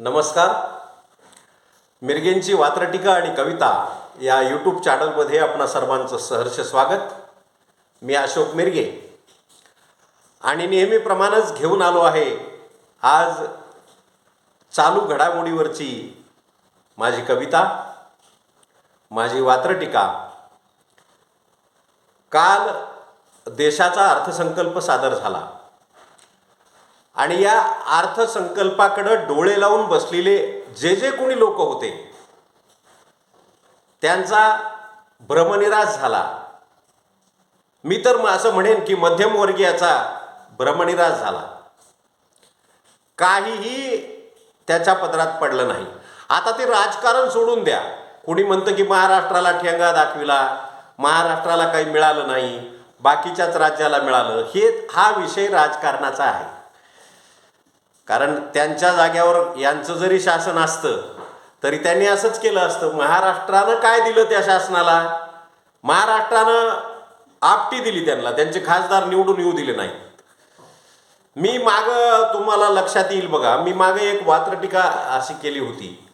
नमस्कार. मिरगेंची वात्रटिका आणि कविता या यूट्यूब चॅनलमध्ये आपणा सर्वांचं सहर्ष स्वागत. मी अशोक मिरगे. आणि नेहमीप्रमाणेच घेऊन आलो आहे आज चालू घडामोडीवरची माझी कविता माझी वात्रटिका. काल देशाचा अर्थसंकल्प सादर झाला. आणि या अर्थसंकल्पाकडं डोळे लावून बसलेले जे जे कोणी लोक होते त्यांचा भ्रमनिराश झाला. मी तर असं म्हणेन की मध्यमवर्गीयाचा भ्रमनिराश झाला. काहीही त्याच्या पदरात पडलं नाही. आता ते राजकारण सोडून द्या. कोणी म्हणतं की महाराष्ट्राला ठेंगा दाखविला महाराष्ट्राला काही मिळालं नाही बाकीच्याच राज्याला मिळालं हे हा विषय राजकारणाचा आहे. कारण त्यांच्या जाग्यावर यांचं जरी शासन असतं तरी त्यांनी असंच केलं असतं. महाराष्ट्रानं काय दिलं त्या शासनाला? महाराष्ट्रानं आपटी दिली त्यांना. त्यांचे खासदार निवडून येऊ दिले नाही मी माग तुम्हाला लक्षात येईल बघा. मी मागे एक वात्रटीका अशी केली होती.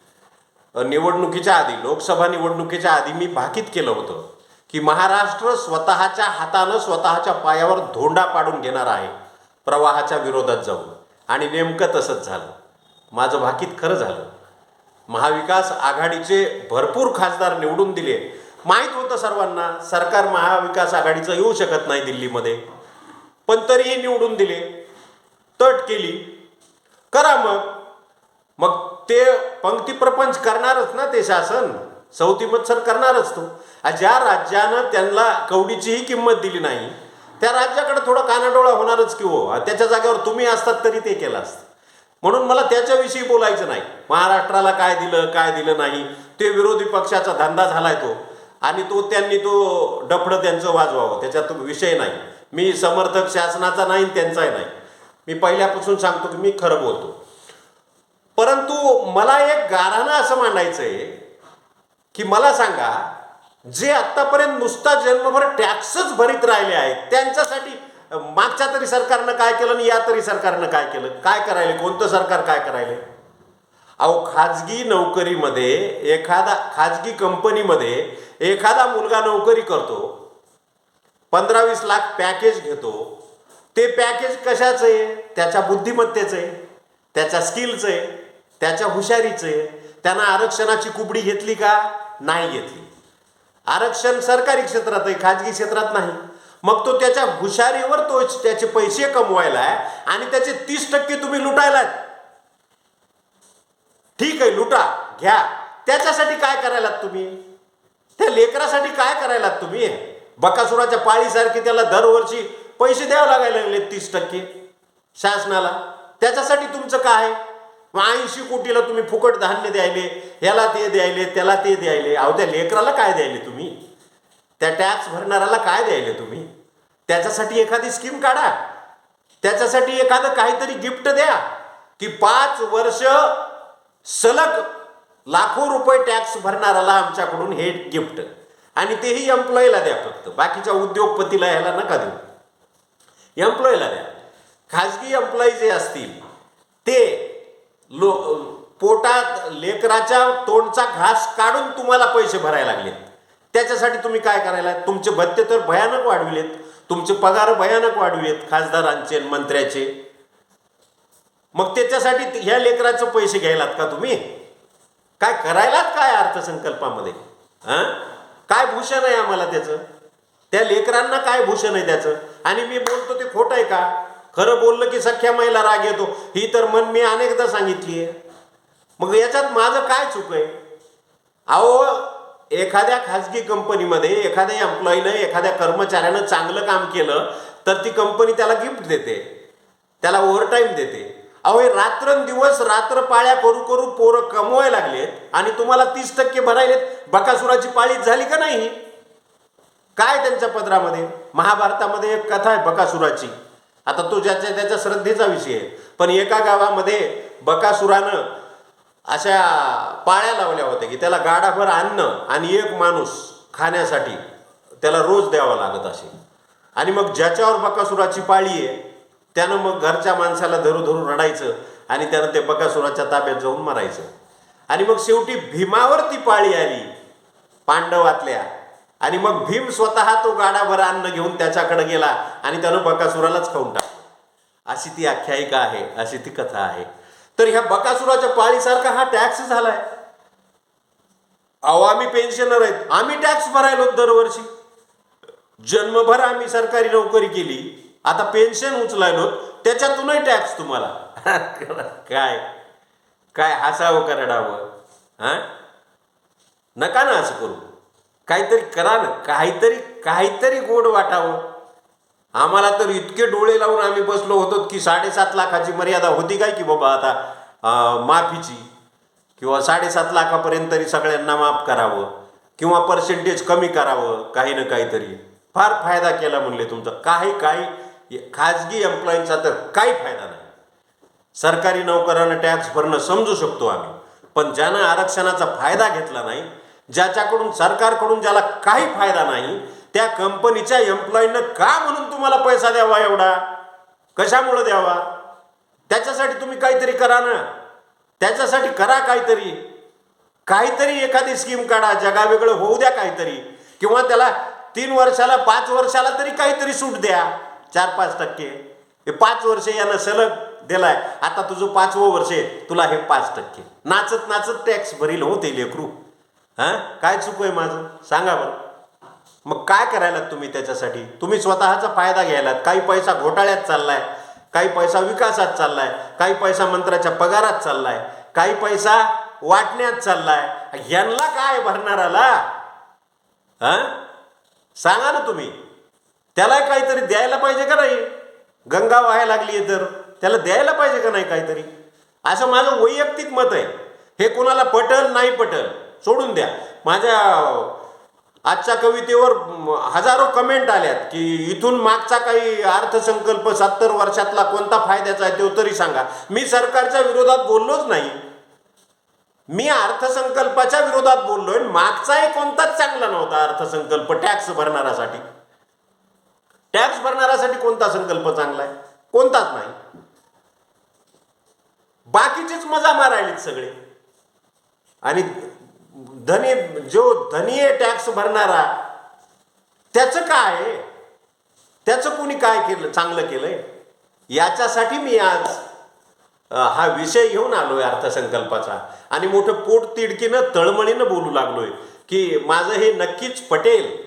निवडणुकीच्या आधी लोकसभा निवडणुकीच्या आधी मी भाकीत केलं होतं की महाराष्ट्र स्वतःच्या हातानं स्वतःच्या पायावर धोंडा पाडून घेणार आहे. प्रवाहाच्या विरोधात जाऊन. आणि नेमकं तसंच झालं. माझं भाकीत खरं झालं. महाविकास आघाडीचे भरपूर खासदार निवडून दिले. माहीत होतं सर्वांना सरकार महाविकास आघाडीचं येऊ शकत नाही दिल्लीमध्ये. पण तरीही निवडून दिले. तट केली. करा मग. मग ते पंक्ती प्रपंच करणारच ना ते शासन? सवती मत्सर करणारच तो. ज्या राज्यानं त्यांना कवडीचीही किंमत दिली नाही त्या राज्याकडे थोडा कानाडोळा होणारच की हो. त्याच्या जागेवर तुम्ही असतात तरी ते केलं असतं. म्हणून मला त्याच्याविषयी बोलायचं नाही. महाराष्ट्राला काय दिलं काय दिलं नाही. ते विरोधी पक्षाचा धंदा झालाय तो. आणि तो त्यांनी तो डफडं त्यांचं वाजवावं. त्याच्यात विषय नाही. मी समर्थक शासनाचा नाही त्यांचाही नाही. मी पहिल्यापासून सांगतो की मी खरं बोलतो. परंतु मला एक गाराणं असं मांडायचं आहे की मला सांगा जे आत्तापर्यंत नुसता जन्मभर टॅक्सच भरीत राहिले आहेत त्यांच्यासाठी मागच्या तरी सरकारनं काय केलं आणि या तरी सरकारनं काय केलं? काय करायले? कोणतं सरकार काय करायले? अहो खाजगी नोकरीमध्ये एखादा खाजगी कंपनीमध्ये एखादा मुलगा नोकरी करतो पंधरा वीस लाख पॅकेज घेतो ते पॅकेज कशाचं आहे? त्याच्या बुद्धिमत्तेचं आहे त्याच्या स्किलचं आहे त्याच्या हुशारीचं आहे त्यानं आरक्षणाची कुबडी घेतली का? नाही घेतली. आरक्षण सरकारी क्षेत्रात आहे खाजगी क्षेत्रात नाही. मग तो त्याच्या हुशारीवर तो त्याचे पैसे कमवायला आहे आणि त्याचे तीस टक्के तुम्ही लुटायला ठीक आहे लुटा घ्या. त्याच्यासाठी काय करायला तुम्ही? त्या लेकरासाठी काय करायला तुम्ही? बकासुराच्या पाळीसारखी त्याला दरवर्षी पैसे द्यावे लागायला लागले तीस टक्के. शासनाला. त्याच्यासाठी तुमचं काय मग ऐंशी कोटीला तुम्ही फुकट धान्य द्यायले ह्याला ते द्यायले त्याला ते द्यायले. अहो त्या लेकराला काय द्यायले तुम्ही? त्या टॅक्स भरणाऱ्याला काय द्यायले तुम्ही? त्याच्यासाठी एखादी स्कीम काढा. त्याच्यासाठी एखादं काहीतरी गिफ्ट द्या. की पाच वर्ष सलग लाखो रुपये टॅक्स भरणाऱ्याला आमच्याकडून हे गिफ्ट आणि तेही एम्प्लॉईला द्या फक्त. बाकीच्या उद्योगपतीला ह्याला नका देऊ. एम्प्लॉईला द्या. खाजगी एम्प्लॉई जे असतील ते लो पोटात लेकराच्या तोंडचा घास काढून तुम्हाला पैसे भरायला लागलेत त्याच्यासाठी तुम्ही काय करायला तुमचे भत्ते तर भयानक वाढविलेत. तुमचे पगार भयानक वाढविलेत खासदारांचे मंत्र्याचे. मग त्याच्यासाठी ह्या लेकराचे पैसे घ्यायलात का तुम्ही? काय करायलात काय अर्थसंकल्पामध्ये? हां? काय भूषण आहे आम्हाला त्याचं? त्या लेकरांना काय भूषण आहे त्याचं? आणि मी बोलतो ते खोटं आहे का? खरं बोललं की सख्या महिला राग येतो. ही तर मन मी अनेकदा सांगितली आहे मग याच्यात माझं काय चूक आहे? अहो एखाद्या खाजगी कंपनीमध्ये एखाद्या एम्प्लॉईनं एखाद्या कर्मचाऱ्यानं चांगलं काम केलं तर ती कंपनी त्याला गिफ्ट देते. त्याला ओव्हरटाईम देते. अहो हे रात्रंदिवस रात्र पाळ्या करू करू पोरं कमवाय लागलेत आणि तुम्हाला तीस टक्के भरायलेत. बकासुराची पाळी झाली का नाही? काय त्यांच्या पदरामध्ये? महाभारतामध्ये एक कथा आहे बकासुराची. आता तो ज्याच्या त्याच्या श्रद्धेचा विषय आहे. पण एका गावामध्ये बकासुरानं अशा पाळ्या लावल्या होत्या की त्याला गाडाभर अन्न आणि एक माणूस खाण्यासाठी त्याला रोज द्यावा लागत असे. आणि मग ज्याच्यावर बकासुराची पाळी आहे त्यानं मग घरच्या माणसाला धरू धरू रडायचं आणि त्यानं ते बकासुराच्या ताब्यात जाऊन मरायचं. आणि मग शेवटी भीमावर ती पाळी आली पांडवातल्या. आणि मग भीम स्वतः तो गाडाभर अन्न घेऊन त्याच्याकडे गेला आणि त्यानं बकासुरालाच खाऊन टाकला. अशी ती आख्यायिका आहे अशी ती कथा आहे. तर ह्या बकासुराच्या पाळीसारखा हा टॅक्स झालाय. अहो आम्ही पेन्शनर आहेत. आम्ही टॅक्स भरायलो दरवर्षी. जन्मभर आम्ही सरकारी नोकरी केली. आता पेन्शन उचलायलो. त्याच्यातूनही टॅक्स तुम्हाला. काय? काय हसावं करडावं? रडावं हा? नका ना असं करू. काहीतरी करा ना. काहीतरी काहीतरी गोड वाटावं. आम्हाला तर इतके डोळे लावून आम्ही बसलो होतो की साडेसात लाखाची मर्यादा होती काय की बाबा आता माफीची किंवा साडेसात लाखापर्यंत तरी सगळ्यांना माफ करावं किंवा पर्सेंटेज कमी करावं काही ना काहीतरी. फार फायदा केला म्हणले तुमचा. काही काही खाजगी एम्प्लॉईंचा तर काही फायदा नाही. सरकारी नोकरांना टॅक्स भरणं समजू शकतो आम्ही. पण ज्यानं आरक्षणाचा फायदा घेतला नाही ज्याच्याकडून सरकारकडून ज्याला काही फायदा नाही त्या कंपनीच्या एम्प्लॉईनं का म्हणून तुम्हाला पैसा द्यावा एवढा? कशामुळं द्यावा? त्याच्यासाठी तुम्ही काहीतरी करा ना. त्याच्यासाठी करा काहीतरी. काहीतरी एखादी स्कीम काढा जगावेगळं होऊ द्या काहीतरी. किंवा त्याला तीन वर्षाला पाच वर्षाला तरी काहीतरी सूट द्या. चार पाच टक्के. हे पाच वर्ष यानं सलग दिलाय. आता तुझं पाचवं वर्ष आहे. तुला हे पाच टक्के. नाचत नाचत टॅक्स भरील होते लेकरू. हां? काय चुक आहे माझं? सांगा बरं. मग काय करायला तुम्ही त्याच्यासाठी? तुम्ही स्वतःचा फायदा घ्यायलात. काही पैसा घोटाळ्यात चाललाय काही पैसा विकासात चाललाय काही पैसा मंत्राच्या पगारात चाललाय काही पैसा वाटण्यात चाललाय. यांना काय भरणाराला हां? सांगा ना तुम्ही. त्याला काहीतरी द्यायला पाहिजे का नाही? गंगा व्हायला लागली आहे तर. त्याला द्यायला पाहिजे का नाही काहीतरी? असं माझं वैयक्तिक मत आहे. हे कोणाला पटल नाही पटल? सोडून द्या. माझ्या आजच्या कवितेवर हजारो कमेंट आल्यात की इथून मागचा काही अर्थसंकल्प सत्तर वर्षातला कोणता फायद्याचा आहे तो तरी सांगा. मी सरकारच्या विरोधात बोललोच नाही. मी अर्थसंकल्पाच्या विरोधात बोललोय. मागचाही कोणताच चांगला नव्हता अर्थसंकल्प टॅक्स भरणाऱ्यासाठी. टॅक्स भरणाऱ्यासाठी कोणता संकल्प चांगला आहे? कोणताच नाही. बाकीचेच मजा मारायलेत सगळे. आणि धनी जो धनी आहे टॅक्स भरणारा त्याचं काय? आहे? त्याचं कोणी काय केलं चांगलं केलंय? याच्यासाठी मी आज हा विषय घेऊन आलोय अर्थसंकल्पाचा. आणि मोठं पोट तिडकीनं तळमळीनं बोलू लागलोय की माझं हे नक्कीच पटेल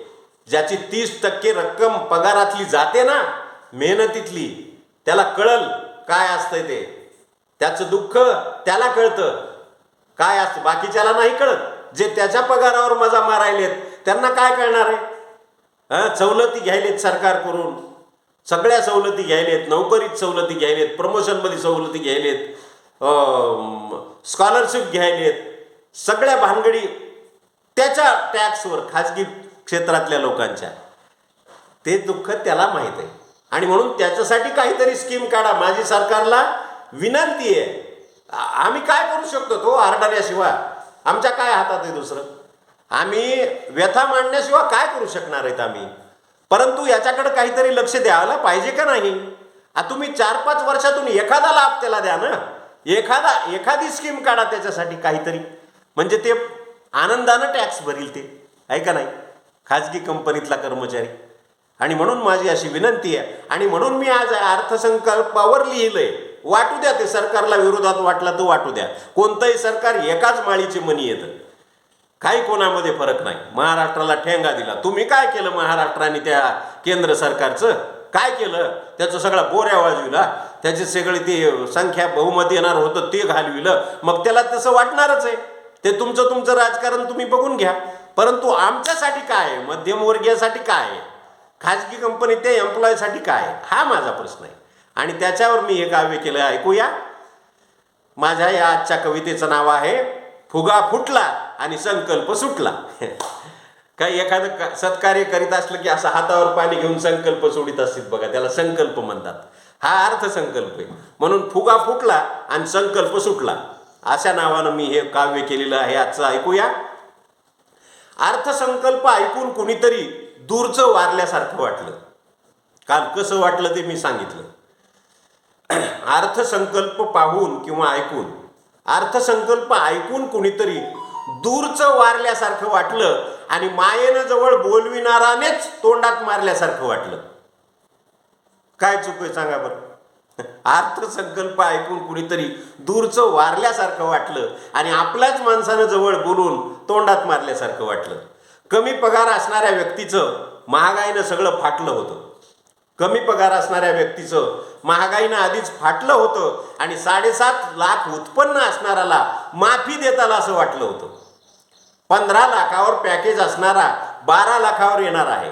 ज्याची तीस टक्के रक्कम पगारातली जाते ना मेहनतीतली त्याला कळल काय असतंय ते. त्याचं दुःख त्याला कळतं. काय असतं बाकीच्याला नाही कळत. जे त्याच्या पगारावर मजा मारायलेत त्यांना काय कळणार आहे? सवलती घ्यायलेत सरकार करून सगळ्या सवलती घ्यायलेत नोकरीत सवलती घ्यायलेत प्रमोशनमध्ये सवलती घ्यायलेत स्कॉलरशिप घ्यायलेत सगळ्या भानगडी त्याच्या टॅक्सवर खाजगी क्षेत्रातल्या लोकांच्या. ते दुःख त्याला माहीत आहे. आणि म्हणून त्याच्यासाठी काहीतरी स्कीम काढा. माझी सरकारला विनंती आहे. आम्ही काय करू शकतो? तो आरडाऱ्याशिवाय. आमच्या काय हातात आहे दुसरं? आम्ही व्यथा मांडण्याशिवाय काय करू शकणार आहेत आम्ही? परंतु याच्याकडे काहीतरी लक्ष द्यायला पाहिजे का नाही? तुम्ही चार पाच वर्षातून एखादा लाभ त्याला द्या ना. एखादा एखादी स्कीम काढा त्याच्यासाठी काहीतरी. म्हणजे ते आनंदानं टॅक्स भरील ते. आहे का नाही? खाजगी कंपनीतला कर्मचारी. आणि म्हणून माझी अशी विनंती आहे. आणि म्हणून मी आज अर्थसंकल्पावर लिहिलंय. वाटू द्या ते सरकारला विरोधात वाटला तर वाटू द्या. कोणतंही सरकार एकाच माळीचे मनी येतं. काही कोणामध्ये फरक नाही. महाराष्ट्राला ठेंगा दिला. तुम्ही काय केलं महाराष्ट्राने त्या केंद्र सरकारचं? काय केलं? त्याचं सगळा बोऱ्या वाजविला. त्याची सगळी ती संख्या बहुमत येणार होतं ते घालविलं. मग त्याला तसं वाटणारच आहे. ते तुमचं तुमचं राजकारण तुम्ही बघून घ्या. परंतु आमच्यासाठी काय आहे? मध्यमवर्गीयासाठी काय आहे? खाजगी कंपनी ते एम्प्लॉयसाठी काय आहे? हा माझा प्रश्न आहे. आणि त्याच्यावर मी हे काव्य केलं ऐकूया. माझ्या या आजच्या कवितेचं नाव आहे फुगा फुटला आणि संकल्प सुटला. काही एखादं सत्कार्य करीत असलं की असं हातावर पाणी घेऊन संकल्प सोडित असतील बघा त्याला संकल्प म्हणतात. हा अर्थसंकल्प आहे. म्हणून फुगा फुटला आणि संकल्प सुटला. अशा नावानं मी हे काव्य केलेलं आहे आजचं ऐकूया. अर्थसंकल्प ऐकून कुणीतरी दूरचं वारल्यासारखं वाटलं. काल कसं वाटलं ते मी सांगितलं. अर्थसंकल्प पाहून किंवा ऐकून अर्थसंकल्प ऐकून कुणीतरी दूरचं वारल्यासारखं वाटलं आणि मायेनं जवळ बोलविणारानेच तोंडात मारल्यासारखं वाटलं. काय चुक आहे सांगा बरं? अर्थसंकल्प ऐकून कुणीतरी दूरचं वारल्यासारखं वाटलं आणि आपल्याच माणसानं जवळ बोलून तोंडात मारल्यासारखं वाटलं. कमी पगार असणाऱ्या व्यक्तीचं महागाईनं सगळं फाटलं होतं. कमी पगार असणाऱ्या व्यक्तीचं महागाईनं आधीच फाटलं होतं आणि साडेसात लाख उत्पन्न असणाऱ्याला माफी देताला असं वाटलं होतं. पंधरा लाखावर पॅकेज असणारा बारा लाखावर येणार आहे.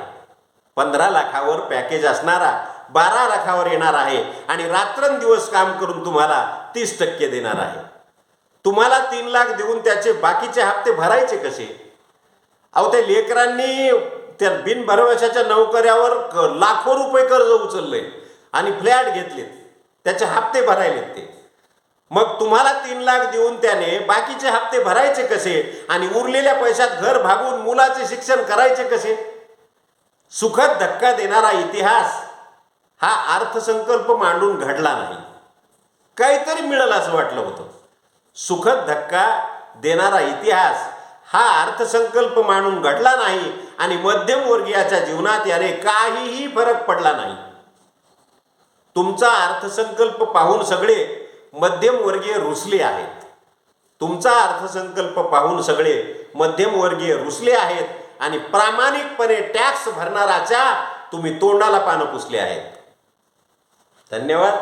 पंधरा लाखावर पॅकेज असणारा बारा लाखावर येणार आहे आणि रात्रंदिवस काम करून तुम्हाला तीस टक्के देणार आहे. तुम्हाला तीन लाख देऊन त्याचे बाकीचे हप्ते भरायचे कसे? अहो त्या लेकरांनी त्या बिनभरवशाच्या नोकऱ्यावर लाखो रुपये कर्ज उचलले आणि फ्लॅट घेतलेत त्याचे हप्ते भरायलेत ते. मग तुम्हाला तीन लाख देऊन त्याने बाकीचे हप्ते भरायचे कसे आणि उरलेल्या पैशात घर भागून मुलाचे शिक्षण करायचे कसे? सुखद धक्का देणारा इतिहास हा अर्थसंकल्प मांडून घडला नाही. काहीतरी मिळेल असं वाटलं होतं. सुखद धक्का देणारा इतिहास हा अर्थसंकल्प मांडून घडला नाही आणि मध्यमवर्गीयाच्या जीवनात याने काहीही फरक पडला नाही. तुमचा अर्थसंकल्प पाहून सगळे मध्यमवर्गीय रुसले आहेत. तुमचा अर्थसंकल्प पाहून सगळे मध्यमवर्गीय रुसले आहेत आणि प्रामाणिकपणे टॅक्स भरणाराच्या तुम्ही तोंडाला पानं पुसले आहेत. धन्यवाद.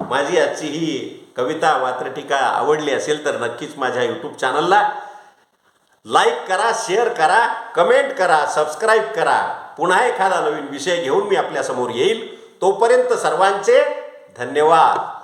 माझी आजची ही कविता वात्रटिका आवडली असेल तर नक्कीच माझ्या यूट्यूब चॅनलला लाईक करा शेअर करा कमेंट करा सबस्क्राईब करा. पुन्हा एखादा नवीन विषय घेऊन मी आपल्यासमोर येईल. तोपर्यंत सर्वांचे धन्यवाद.